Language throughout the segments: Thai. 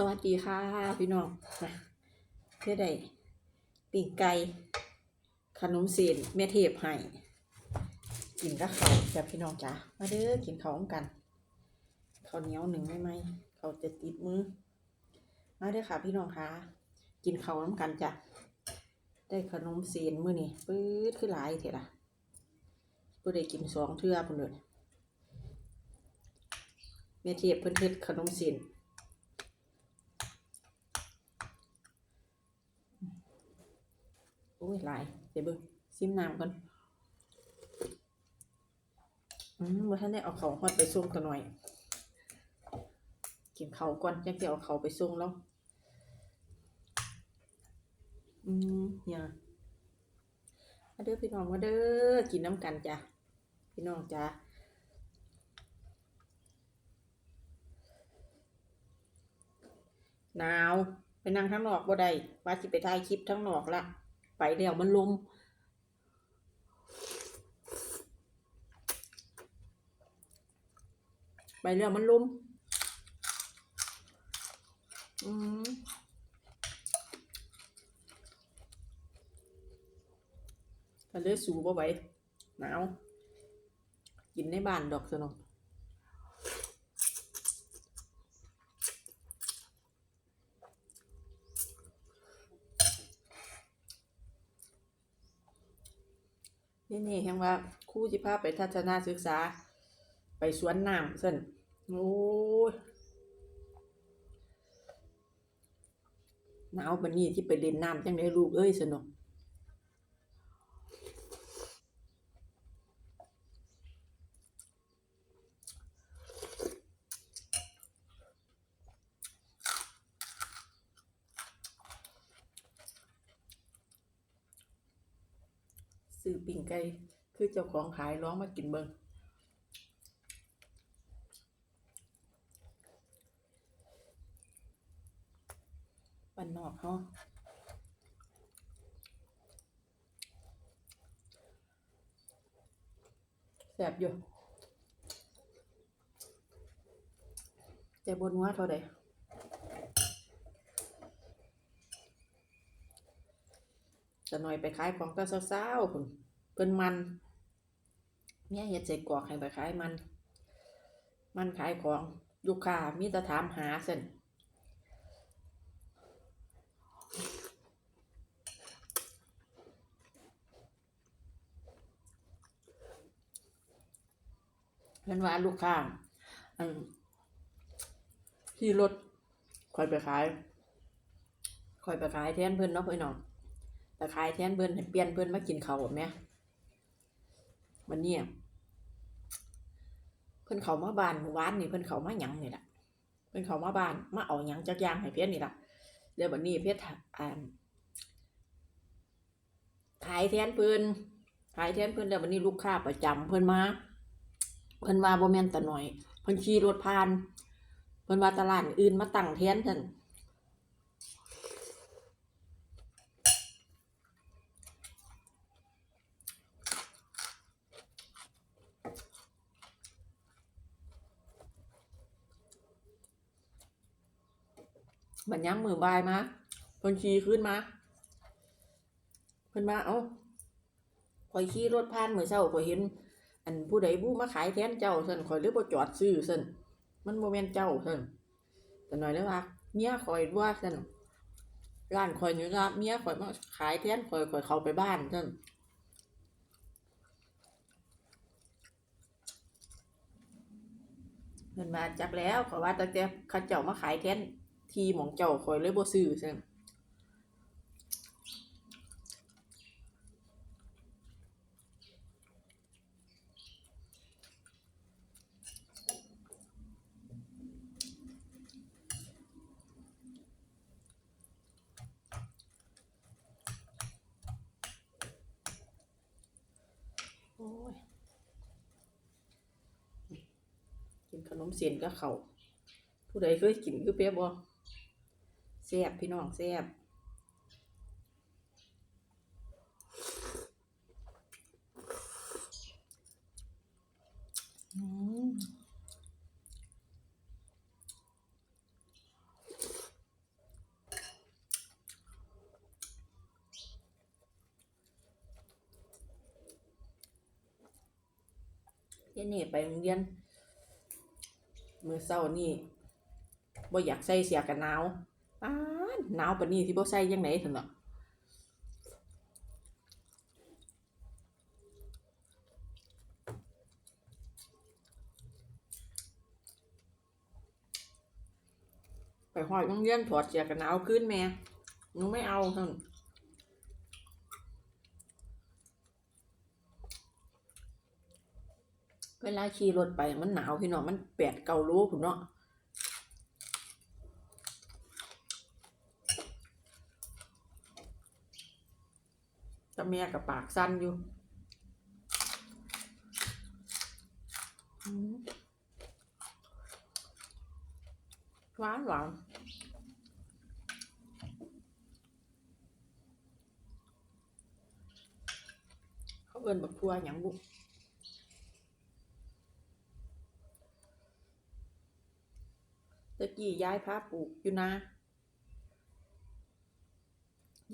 สวัสดีค่ะ พี่น้องนะเพื่อได้ปิ้งไก่ขนมเส้นแม่เทพให้กินกับข้าจ้ะพี่น้องจ้ะมาเด้อกินข้าวกันข้าวเหนียวหนึ่งได้ไหมเขาจะติดมือมาเด้อค่ะ พี่น้องค่ะกินเขาน้ำกันจ้ะได้ขนมเส้นมือนี้ปื๊ดคือหลายเถอะล่ะบ่ได้กินสองเทื่อพุ่นเลยแม่เทพเพิ่นเฮ็ดขนมเส้น อ้ยหลายเดี๋ยวเบิ่งซิมน้ำก่อนอืมว่าท่านได้เอาเขาวฮอดไปส่งกันหน่อย กินเขาก่อนจังจะเอาเขาไปส่งแล้ว อืมเนี่ยมาเด้อพี่น้องมาเด้อกินน้ำกันจ้ะพี่น้องจ้ะหนาวไปนั่งข้างนอกบ่ได้ว่าสิไปถ่ายคลิปทั้งนอกละ ไปเดี๋ยวมันลมไปเดี๋ยวมันลมอืมก็เลยสูบ่ไหวหนาวกินในบ้านดอกสนอง นี่นี่แห่งว่าครู่จิพาไปทัศนศึกษา ไปสวนน้ำสั่นโอ้ยหนาวบันนี้ที่ไปเล่นน้ำจังได้ลูกเอ้ยสนุกซื้อปิ่ง ไก่คือเจ้าของขายร้องมากินเบิงปันนอกเขาแสบอยู่แต่บนหัวเท่าใดจะหน่อยไปขายของก็เศร้าๆคุณ เพิ่นมันเมียเฮ็ดใส่กรอกให้ไปขายมัน มันขายของลูกค้ามีแต่ถามหาเส้นเพิ่นว่าลูกค้าอันที่รถคอยไปขายคอยไปขายแทนเพิ่อนเนาะเพิ่อนเนาะไปขายแทนเพิ่อนเปลี่ยนเพิ่อนมากินเขาแบบ เนี้ยวันนี้เพิ่นเขามาบ้านเมื่อวานนี่เพิ่นเขามาหยังนี่แหละเพิ่นเขามาบ้านมาเอาหยังจักย่างให้เพชรนี่แหล่ะแล้วบัดนี้เพชรอ่านขายแทนเพิ่นขายแทนเพิ่นแล้วบัดนี้ลูกค้าประจำเพิ่นมาเพิ่นว่าบ่แม่นตาหน่อยเพิ่นขี่รถผ่านเพิ่นว่าตลาดอื่นมาตั้งแทนซั่น บัดย้ำมือบายมาเพิ่นขี่ขึ้นมาเพิ่นว่าเอ้าข่อยขี่รถผ่านมื้อเช้าข่อยเห็น อันผู้ใดผู้มาขายแทนเจ้าซั่นข่อยเลยบ่จอดซื้อซั่นมันบ่แม่นเจ้าซั่นแต่หน่อยเลยว่าเมียข่อยว่าซั่นร้านข่อยนี่ล่ะเมียข่อยมาขายแทนข่อยข่อยเข้าไปบ้านซั่นเพิ่นว่าจักแล้วขอว่าตั้งแต่เขาเจ้ามาขายแทน ที่หม่องเจ้าข่อยเลยบ่ซื้อซั่นโอ้ยกินขนมเสียนก็เขาผู้ใดเคยกินคือเปียบบ่ สียบพี่น้องแซ่บอืมเจนี่ไปโรงเรียนมือเศร้านี่บ่อยากใส่เสียกันหนาว อ้าหนาวปานนี้สิบ่ใส่จังได๋ซั่นเนาะไปหอดโรงเรียนถอดเสื้อกันหนาวขึ้นแม่หนูไม่เอาซั่นเวลาขี่รถไปมันหนาวพี่น้องมันแปดเก้าโลพุ่นเนาะ แต่แม่กับปากสั้นอยู่หวานหวานเขาเอินบักทัวหยังบุตะกี้ย้ายพาปลูกอยู่นา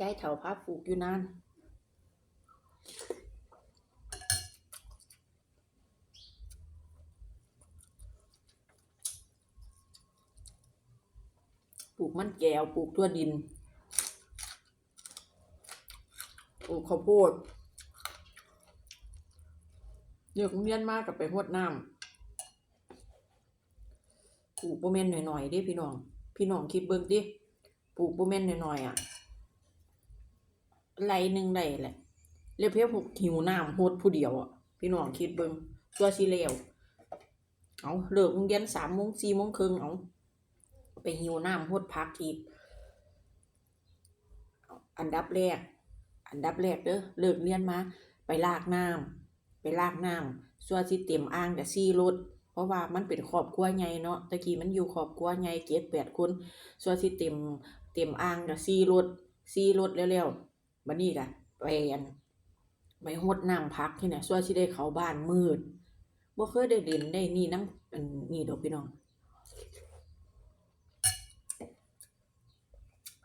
ย้ายเถาพาปลูกอยู่นาน ปลูกมันแก้วปลูกทั่วดิน ปลูกข้าวโพดเลือกโรงเรียนมากกับไปหดน้ำปลูกบ่แม่นหน่อยๆด้พี่น้อง พี่น้องคิดเบิ่งดิปลูกบ่แม่นหน่อยๆอะไรหนึ่งได้แหละ เรียกเพียงหิวน้ำโฮดผู้เดียวอะพี่น้องคิดเบิ่งตัวสิเลวเอาเลิกโรงเรียนสามโมงสี่โมงครึ่งเอาไปหิวน้ำโฮดพักอีกอันดับแรก อันดับแรกเด้อเลิกเรียนมา ไปลากน้ำไปลากน้ำส่วนสิเต็มอ่างกับซี่รถเพราะว่ามันเป็นครอบครัวใหญ่เนาะตะกี้มันอยู่ครอบครัวใหญ่เจ็ดแปดคนส่วนที่เต็มเต็มอ่างกับซีรถซีรถแล้วๆบัดนี้กะไปอัน ไปหดน้ำพักที่เนี่ยส่วนที่ได้เขาบ้านมืดบ่เคยได้เล่นได้นี่น้ำอันนี่ดอกพี่น้อง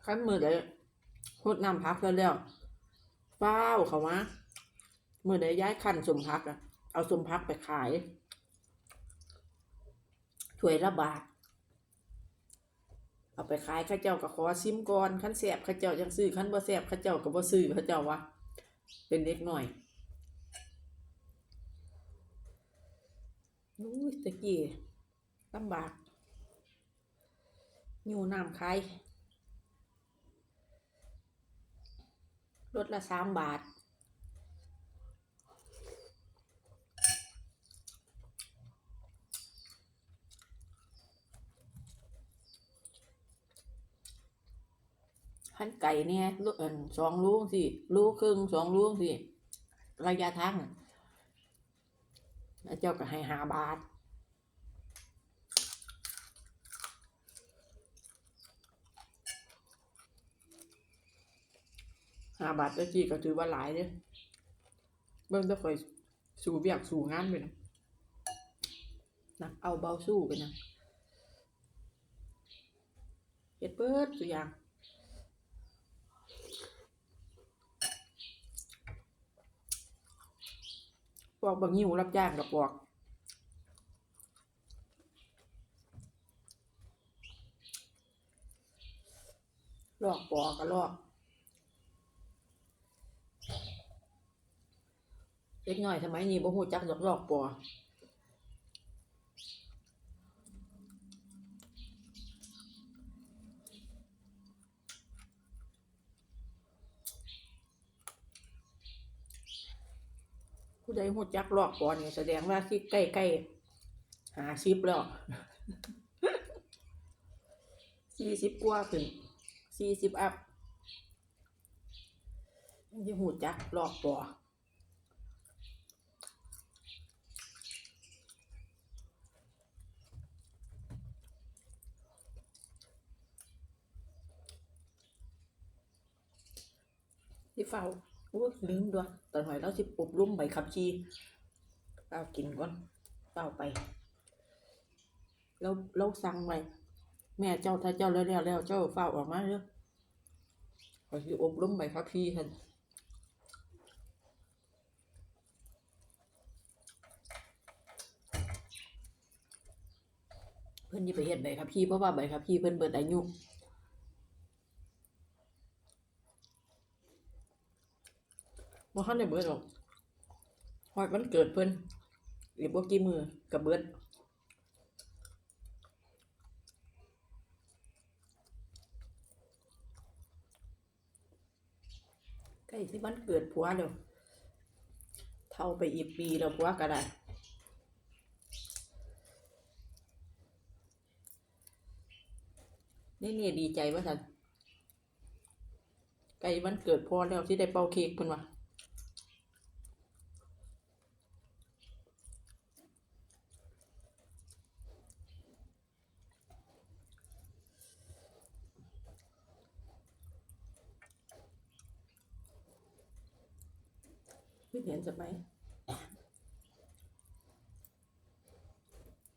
ขั้นมือได้หดน้ำพักแล้วแล้วเฝ้าวเขามามือได้ย้ายคันสมพักอะเอาสมพักไปขายถ้วยละบาทเอาไปขายข้าเจ้าก็ขอซิมก่อนขั้นแสบข้าเจ้ายังซื้อขั้นบ่แสบข้าเจ้าก็บ่ซื้อข้าเจ้าวะ เป็นเด็กหน่อยอู้ตะกี้ลำบากอยู่น้ำขายรถละสามบาท ขั้นไก่เนี่ยลูกสองลูกสิลูกครึ่งสองลูกสิระยะทางแล้วเจ้าก็ให้หาบาทหาบาทตะกี้ก็ถือว่าหลายเด้อเบิ่งแตะคอยสู่เบียกสู่งานไปนะนักเอาเบาสู้ไปนะเฮ็ดเปิดสุอย่าง ปอกบางหิวรับจ้างกับปอกลอกปอกก็ลอกเล็กน้อยทำไมนี่บ่ฮู้จักดอกลอกปอ ผู้ใดฮู้จักลอกปอนี่แสดงว่าที่ใกล้ๆหาชิปแล้วสี่สิบกว่าขึ้นสี่สิบอัพยังหูจักลอกปอที่เฝ้า อุ้ยลืมด้วยตอนหอยเราสิปุบลุ่มใบขับชีเปล่ากินก่อนเปล่าไปเราเราสั่งไหม่แม่เจ้าถ้าเจ้าแล้วแล้วเจ้าเฝ้าออกมาเด้อขอที่อบลุ่มใบขับชีท่านเพื่อนยี่ไปเห็นใบขับพี่เพราะว่าใบขับพี่เพื่อนเบิดอายุ บ่ทันได้เบิดหรอกฮอดวันเกิดเพิ่นอีกบ่กี่มือก็เบิดใกล้สิวันเกิดผัวแล้วเท่าไปอีกปีแล้วผัวก็ได้นี่นี่ดีใจว่าสันใกล้วันเกิดพอแล้วที่ได้เป่าเค้กเพิ่นว่า ไม่เห็นสมัย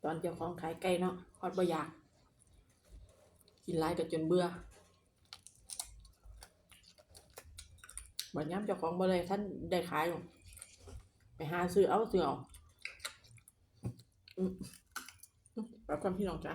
ตอนเจ้าของขายไก่เนาะฮอดบ่อยาก กินหลายก็จนเบื่อบัดย้ำเจ้าของบ่เลยท่านได้ขายไปหาซื้อเอาซื้อเอาอืมอืมแบบความพี่น้องจ้ะ